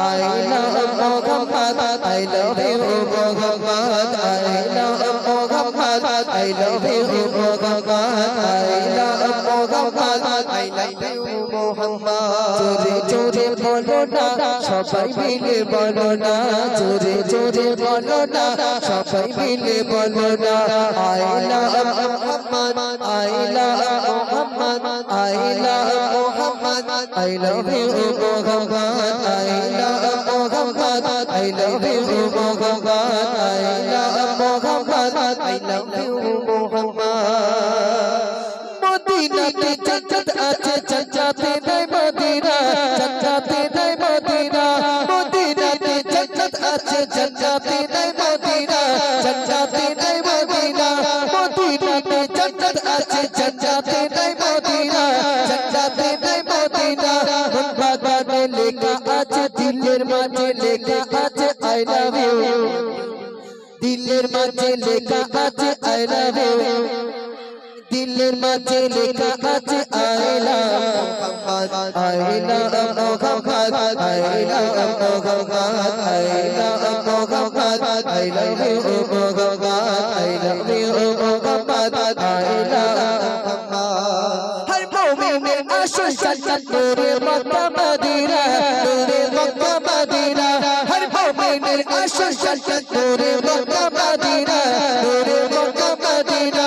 I love Muhammad I love you Muhammad I বলো না সবাই মিলে বলো না জোরে জোরে বলো না সবাই মিলে বলো না Muhammad I love Muhammad I love you Muhammad I love Muhammad I love you Muhammad I love Muhammad I love you Muhammad মদিনাতে জান্নাত আছে জান্নাতে জান্নাতে নাই মদিনা জান্নাতে নাই মদিনা। মদিনাতে জান্নাত আছে জান্নাতে নাই মদিনা জান্নাতে নাই মদিনা। মন বাগানে লেখা আছে, দিলের মাঝে লেখা আছে, আই লাভ ইউ। দিলের মাঝে লেখা আছে, আই লাভ ইউ। দিলের মাঝে লেখা আছে আইলা আইলা, মোহাম্মদ আইলা মোহাম্মদ আইলা, মোহাম্মদ আই মোহাম্মদ আই মোহাম্মদ। আইলা হর মুমিনের আসল জান্নাত নূরে মক্কা মদিনা, নূরে মক্কা মদিনা। হর মুমিনের আসল জান্নাত নূরে মক্কা মদিনা, নূরে মক্কা মদিনা।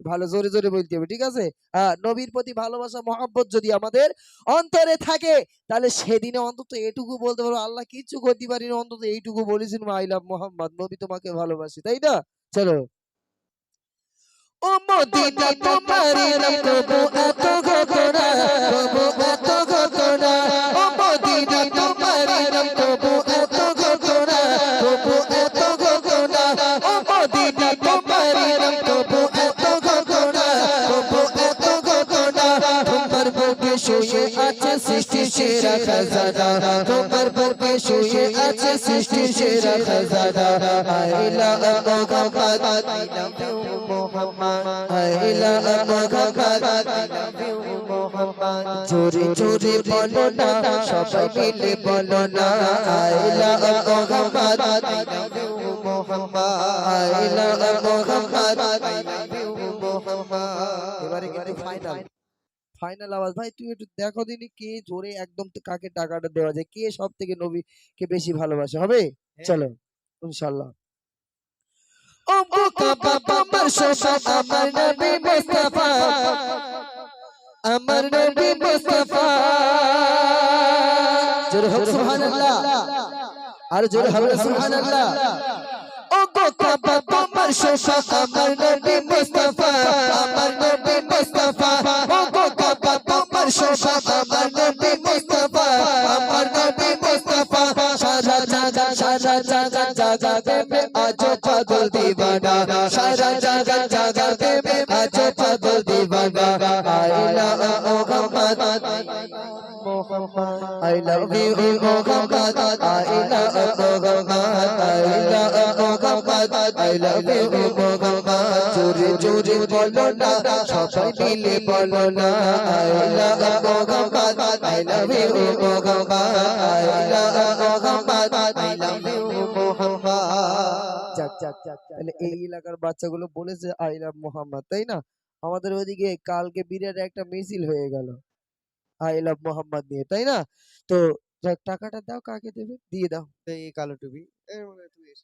ভালো জোরে জোরে বলতে হবে ঠিক আছে? হ্যাঁ নবীর প্রতি ভালোবাসা মহাব্বত যদি আমাদের অন্তরে থাকে তাহলে সেদিনে অন্তত এটুকু বলতে পারব আল্লাহ কিছু করতে পারি না অন্তত এইটুকু বলেছেন আই লাভ মোহাম্মদ নবী তোমাকে ভালোবাসি তাই না? চলো। ও মদিনা তোমার কবু এত আছে সৃষ্টি সেরা খাজানা I love Muhammad I love you Muhammad I Muhammad I love you Muhammad চোরে চোরে বলো না, সবাই মিলে বলো না। I love Muhammad I love you Muhammad I Muhammad I love you Muhammad এবারে কিন্তু ফাইনাল ফাইনাল আওয়াজ। ভাই তুই একটু দেখো দিনি কে জোরে একদম তো কাকে টাকাটা দেওয়া যায় কে সব থেকে নবীকে বেশি ভালোবাসে হবে? চলো ইনশাল্লাহ আমার নবী মুস্তাফা। নবী জোরে হোক সুবহানাল্লাহ। আর জোরে হবে সুবহানাল্লাহ। ও বাবা আমার শোষা আমার নবী মুস্তাফা। আমার নবী মুস্তাফা। ও আমার শোষা আমার নবী মুস্তাফা আমার নবী মুস্তাফা, সারা জাগা সারা জাগা জাগা দেবে আজ পাগল দিবানা। সারা জাগা জাগা দেবে আজ পাগল দিবানা। আইলা Mohammad. I love you Mohammad. আইলা মোহাম্মদ। আইলা Mohammad. I love you Mohammad. জোরে জোরে বলো না, সবাই মিলে বলো না। I love Mohammad. I love you তাহলে এই এলাকার বাচ্চাগুলো বলেছে আই লাভ মোহাম্মদ তাই না? আমাদের ওইদিকে কালকে বিরাট একটা মিছিল হয়ে গেল। আই লাভ মোহাম্মদ নিয়ে তাই না? তো টাকাটা দাও কাকে দেবে? দিয়ে দাও। এই কালো টুপি। মনে হয়।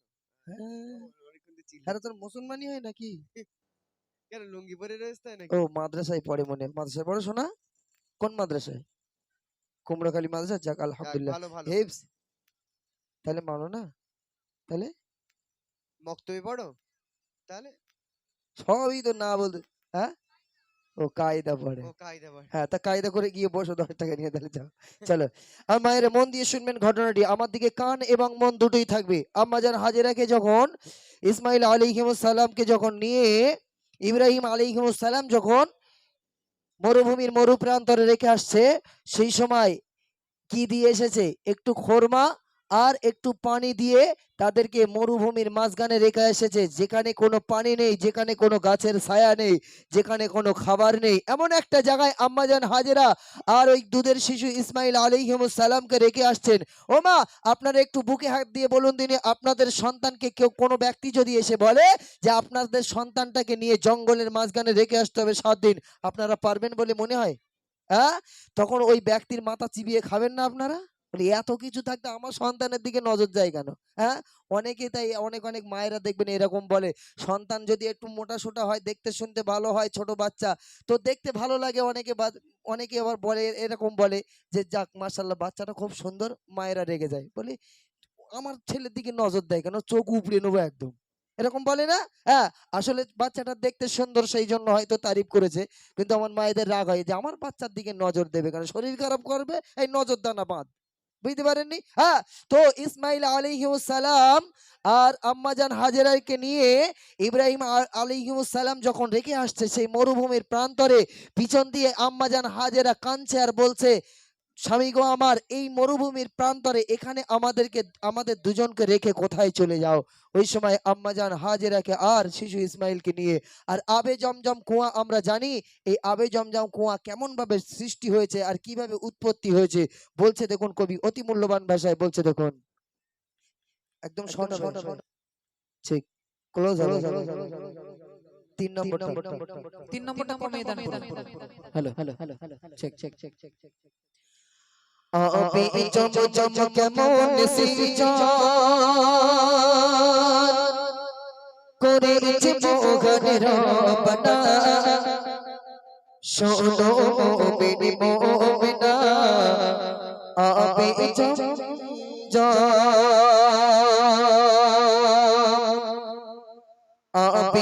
হ্যাঁ। আরে তোর মুসলমানই হয় নাকি? লুঙ্গি পরে রয়েছে ও মাদ্রাসায় পড়ে মনে মাদ্রাসায় পড়ো শোনা কোন মাদ্রাসায়? কুমড়াখালী মাদ্রাসা যাক যাক, আলহামদুলিল্লাহ। তাহলে মানো না? তাহলে? মক্তবে পড়ো? তাহলে? সবই তো না বলতে হ্যাঁ? ও কায়দা পড়ে। ও কায়দা পড়ে। হ্যাঁ তা কায়দা করে গিয়ে বসো দশ টাকা নিয়ে তাহলে যাও। চলো। আর মায়ের মন দিয়ে শুনবেন ঘটনাটি। আমার দিকে কান এবং মন দুটোই থাকবে। আম্মা যান হাজেরাকে যখন ইসমাইল আলিহিমুসালামকে যখন নিয়ে ইব্রাহিম আলিহিমুসালাম যখন মরুভূমির মরু প্রান্তরে রেখে আসছে সেই সময় কি দিয়ে এসেছে? একটু খোরমা আর একটু পানি দিয়ে তাদেরকে মরুভূমির মাঝখানে রেখে এসেছে। যেখানে কোনো পানি নেই, যেখানে কোনো গাছের ছায়া নেই, যেখানে কোনো খাবার নেই। এমন একটা জায়গায় আম্মাজান হাজেরা আর ওই দুধের শিশু ইসমাইল সালামকে রেখে আসছেন। ও মা, আপনারা একটু বুকে হাত দিয়ে বলুন দিনে আপনাদের সন্তানকে কেউ কোনো ব্যক্তি যদি এসে বলে যে আপনাদের সন্তানটাকে নিয়ে জঙ্গলের মাঝখানে রেখে আসতে হবে সাত দিন, আপনারা পারবেন বলে মনে হয়? হ্যাঁ তখন ওই ব্যক্তির মাথা চিবিয়ে খাবেন না আপনারা? বলি এত কিছু থাকতে আমার সন্তানের দিকে নজর যায় কেন? হ্যাঁ? অনেকে তাই, অনেক অনেক মায়েরা দেখবেন এরকম বলে, সন্তান যদি একটু মোটা সোটা হয়, দেখতে শুনতে ভালো হয় ছোট বাচ্চা, তো দেখতে ভালো লাগে। অনেকে অনেকে আবার বলে, এরকম বলে যে, যাক মার্শাল্লাহ বাচ্চাটা খুব সুন্দর, মায়েরা রেগে যায়। বলি, আমার ছেলের দিকে নজর দেয় কেন? চোখ উপড়ে নেব একদম। এরকম বলে না? হ্যাঁ আসলে বাচ্চাটা দেখতে সুন্দর সেই জন্য হয়তো তারিফ করেছে, কিন্তু আমার মায়েদের রাগ হয় যে, আমার বাচ্চার দিকে নজর দেবে কারণ শরীর খারাপ করবে? এই নজর দানা বাঁধ। বুঝতে পারেননি? হ্যাঁ তো ইসমাইল আলিহালাম আর আম্মাজান হাজেরাইকে নিয়ে ইব্রাহিম আলিহালাম যখন রেখে আসছে সেই মরুভূমির প্রান্তরে, পিছন দিয়ে আম্মাজান হাজেরা কাঁদছে আর বলছে স্বামী গো আমার এই মরুভূমির প্রান্তরে এখানে আমাদেরকে আমাদের দুজনকে রেখে কোথায় চলে যাও? ওই সময় আম্মাজান হাজেরাকে আর শিশু ইসমাইলকে নিয়ে আর আবে জমজম কুয়া আমরা জানি এই আবে জমজম কুয়া কেমন ভাবে সৃষ্টি হয়েছে আর কীভাবে উৎপত্তি হয়েছে? বলছে দেখুন কবি অতি মূল্যবান ভাষায় বলছে দেখুন। একদম ঠিক ক্লোজ তিন তিন নম্বরটা দেন hello hello hello check check check check check আবে জম জম কেমন সিজন করেছে মোহনের রবনা শোনো মোমিনি মোমিনা আবে জম জম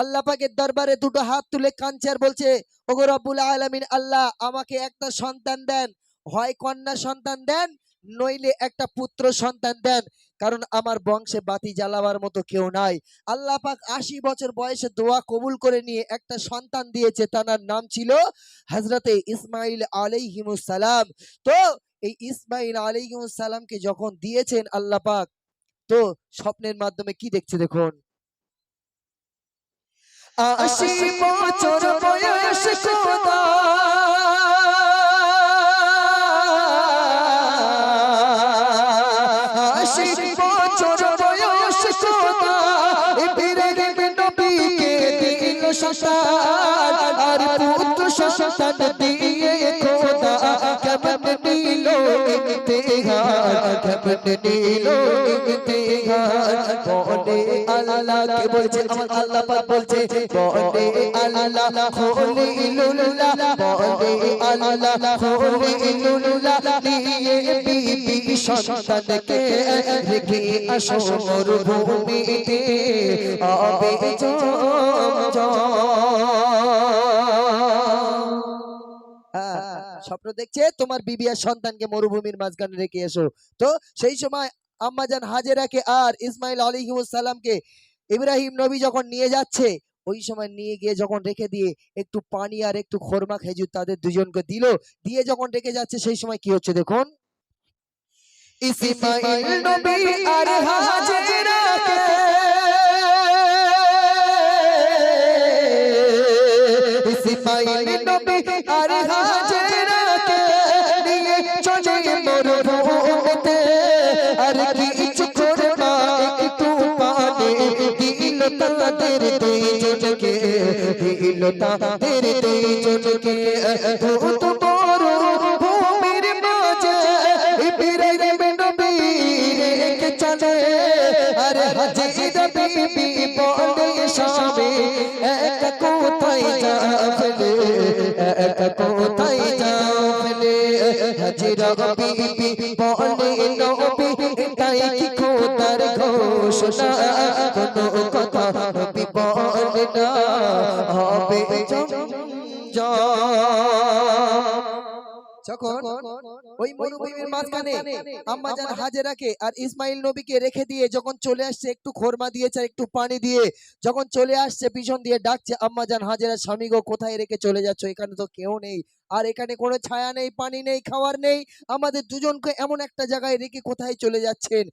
আল্লাহ পাকের দরবারে দুটো হাত তুলে কাঁদছে আর বলছে, ওগো রব্বুল আলামিন, আল্লাহ আমাকে একটা সন্তান দেন। হয় কন্যা সন্তান দেন, নইলে একটা পুত্র সন্তান দেন। কারণ আমার বংশে বাতি জ্বালাবার মতো কেউ নাই। আল্লাহ পাক আশি বছর বয়সে দোয়া কবুল করে নিয়ে একটা সন্তান দিয়েছে। তার নাম ছিল হজরতে ইসমাইল আলাইহিমুস সালাম। তো এই ইসমাইল আলাইহিমুস সালামকে যখন দিয়েছেন আল্লাহ পাক, তো স্বপ্নের মাধ্যমে কি দেখছে দেখুন? আশি বছর বয়স খোদা। আশি বছর বয়স খোদা। ইব্রাহিম নবীকে দিল সন্তান। আর পুত্র সন্তান নিল ইমতিহান আল্লাহ কে বলছে, আমার আল্লাহ পাক বলছে বলে আল্লাহ খলিলুল্লাহ বলে আল্লাহ খলিলুল্লাহ নিয়ে বিবি সন্তানকে রেখে আসো মরুভূমিতে। আবে জম জম স্বপ্ন দেখছে, তোমার বিবি আর সন্তানকে মরুভূমির মাঝখানে রেখে এসো। তো সেই সময় আম্মাজান হাজেরাকে আর ইসমাইল আলাইহিস সালামকে ইব্রাহিম নবী যখন নিয়ে যাচ্ছে, ওই সময় নিয়ে গিয়ে যখন রেখে দিয়ে একটু পানি আর একটু খোরমা খেজুর তাদের দুজনকে দিল, দিয়ে যখন রেখে যাচ্ছে, সেই সময় কি হচ্ছে দেখুন? ইসমাইল নবী আর হাজেরাকে দিল তাদের দুইজনকে ধুত মরুভূমির মাঝে। ইব্রাহিম নবী রেখে চলে আর হাজিরা বিবি বলে স্বামী, একা কোথায় যাবে? একা কোথায় যাবে? হাজিরা বিবি বলে নবী, তাই কি খোদার ঘোষণা? কোনো কথা নবী না হবে যখন ওই মরুভূমির মাঝখানে আম্মাজান হাজেরাকে আর ইসমাইল নবীকে রেখে দিয়ে যখন চলে আসছে একটু খোরমা দিয়েছে একটু পানি দিয়ে যখন চলে আসছে পিছন দিয়ে ডাকছে আম্মাজান হাজেরা স্বামী গো কোথায় রেখে চলে যাচ্ছ? এখানে তো কেউ নেই। আর এখানে কোনো ছায়া নেই পানি নেই খাওয়ার নেই। আমাদের দুজনকে এমন একটা জায়গায় রেখে কোথায় চলে যাচ্ছেন?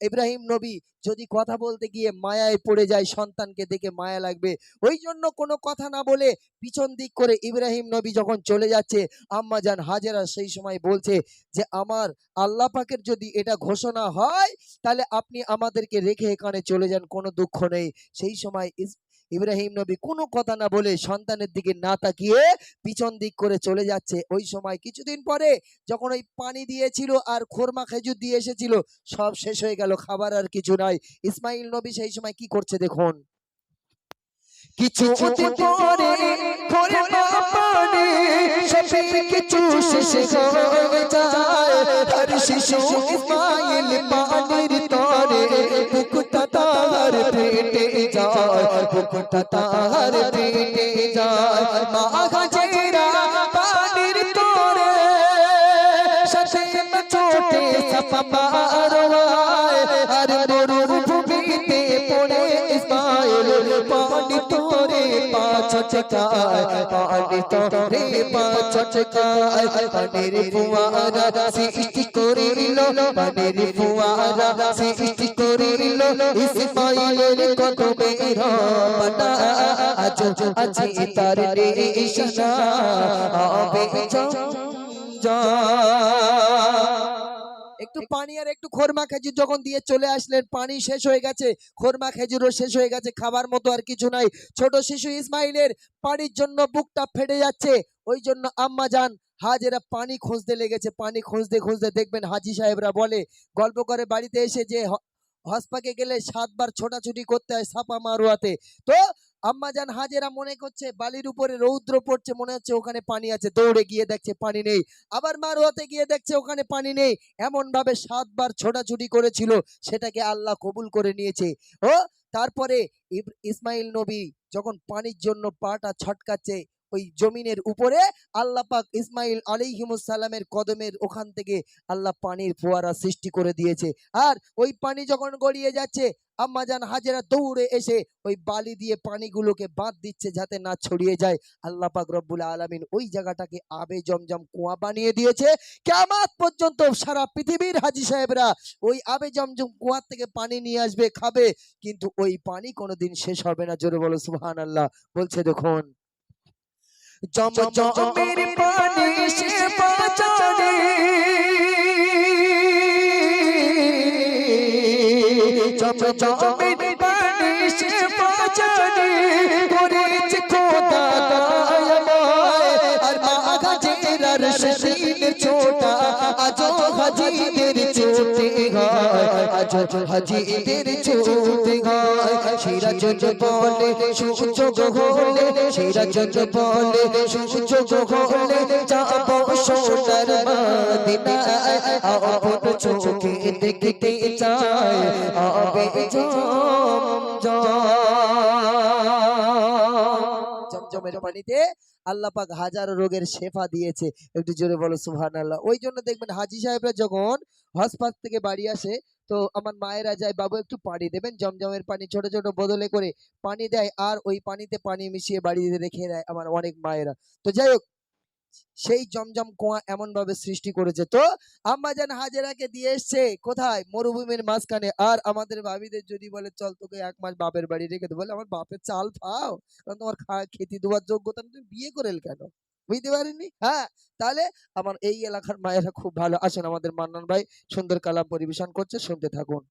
ইব্রাহিম নবী যদি কথা বলতে গিয়ে মায়ায় পড়ে যায়, সন্তানকে দেখে মায়া লাগবে। ওই জন্য কোনো কথা না বলে পিছন দিক করে ইব্রাহিম নবী যখন চলে যাচ্ছে, আম্মা যান হাজেরা সেই সময় বলছে যে, আমার আল্লাহ পাকের যদি এটা ঘোষণা হয়, তাহলে আপনি আমাদেরকে রেখে এখানে চলে যান, কোনো দুঃখ নেই। সেই সময় ইব্রাহিম নবী কোনো কথা না বলে সন্তানের দিকে না তাকিয়ে পিছন দিক করে চলে যাচ্ছে। ওই সময় কিছুদিন পরে যখন ওই পানি দিয়েছিল আর খোরমা খেজুর দিয়ে এসেছিল সব শেষ হয়ে গেল খাবার আর কিছু নাই। ইসমাইল নবী সেই সময় কি করছে দেখুন? কিছু পরে খোরমা পানি সবে কিছু শেষ যায়। আর শিশু ইসমাইল পানির তরে বুকটা তার বুকটা তার পেটে যায়। মা হাজেরা পানির তোরে সাথে ছোটে সাপা মারওয়ায় আর চকায় পানি তোরে পাঁচ চকায় পানির ফুয়ারা সৃষ্টি করিল পানির ফুয়ারা সৃষ্টি করিল ইসমাইলের কদমে রবানা আজ আছে তার নিশানা আবে একটু পানি আর একটু খোরমা খেজুর যখন দিয়ে চলে আসলেন, পানি শেষ হয়ে গেছে, খোরমা খেজুরও শেষ হয়ে গেছে, খাবার মতো আর কিছু নাই। ছোট শিশু ইসমাইলের পানির জন্য বুকটা ফেটে যাচ্ছে, ওই জন্য আম্মা যান, হাজেরা পানি খুঁজতে লেগেছে, পানি খুঁজতে খুঁজতে দেখবেন হাজি সাহেবরা বলে, গল্প করে বাড়িতে এসে যে হসপাকে গেলে সাতবার ছোটাছুটি করতে হয় সাপা মারুয়াতে। তো আম্মাজান হাজেরা মনে করছে, বালির উপরে রৌদ্র পড়ছে, মনে হচ্ছে ওখানে পানি আছে। দৌড়ে গিয়ে দেখছে পানি নেই। আবার মারুয়াতে গিয়ে দেখছে ওখানে পানি নেই। এমন ভাবে সাতবার ছোটাছুটি করেছিল, সেটাকে আল্লাহ কবুল করে নিয়েছে। ও, তারপরে ইসমাইল নবী যখন পানির জন্য পাটা ছটকাচ্ছে ওই জমিনের উপরে আল্লাহ পাক ইসমাইল আলাইহিমুসালামের কদমের ওখান থেকে আল্লাহ পানির ফোয়ারা সৃষ্টি করে দিয়েছে। আর ওই পানি যখন গড়িয়ে যাচ্ছে আম্মাজান হাজেরা দৌড়ে এসে ওই বালি দিয়ে পানিগুলোকে বাদ দিচ্ছে যাতে না ছড়িয়ে যায়। আল্লাহ পাক রব্বুল আলামিন ওই জায়গাটাকে আবে জমজম কুয়া বানিয়ে দিয়েছে। কেমন পর্যন্ত সারা পৃথিবীর হাজি সাহেবরা ওই আবে জমজম কুয়ার থেকে পানি নিয়ে আসবে, খাবে। কিন্তু ওই পানি কোনোদিন শেষ হবে না। জোরে বলো সুহান আল্লাহ বলছে দেখুন জম জমের পানি সে বাঁচানে জম জমের পানি সে বাঁচানে করেছে খোদা দয়াময়। আর মা গাজেরার শরীর ছোটা। আজ হাজিদের চোটে হয়। আজ সেরা জজ বলে সুযোগ হলে সেরা জজ বলে সুযোগ হলে যাব সোনার মদিনা। আপন চোখে দেখতে চায় আবে জমজমের পানিতে আল্লাহ পাক হাজারো রোগের শেফা দিয়েছে। একটু জোরে বলো, সুবহানাল্লাহ। ওই জন্য দেখবেন হাজি সাহেবরা যখন হসপাত থেকে বাড়ি আসে তো আমার মায়েরা যায়, বাবু একটু পানি দেবেন? জমজমের পানি, ছোট ছোট বদলে করে পানি দেয় আর ওই পানিতে পানি মিশিয়ে বাড়িতে রেখে দেয় আমার অনেক মায়েরা। তো যাই হোক, সেই জমজম কুয়া এমন ভাবে সৃষ্টি করেছে। তো আম্মাজান হাজেরাকে দিয়ে এসছে, কোথায়? মরুভূমির মাঝখানে। আর আমাদের ভাবিদের যদি বলে, চল তোকে এক মাস বাপের বাড়ি রেখে দেবো, বলে, আমার বাপের চাল পাও কারণ তোমার খেতে দেওয়ার যোগ্যতা তুমি বিয়ে করে কেন? বুঝতে পারিনি? হ্যাঁ তাহলে আমার এই এলাকার মায়েরা খুব ভালো আছেন। আমাদের মান্নান ভাই সুন্দর কালাম পরিবেশন করছে, শুনতে থাকুন।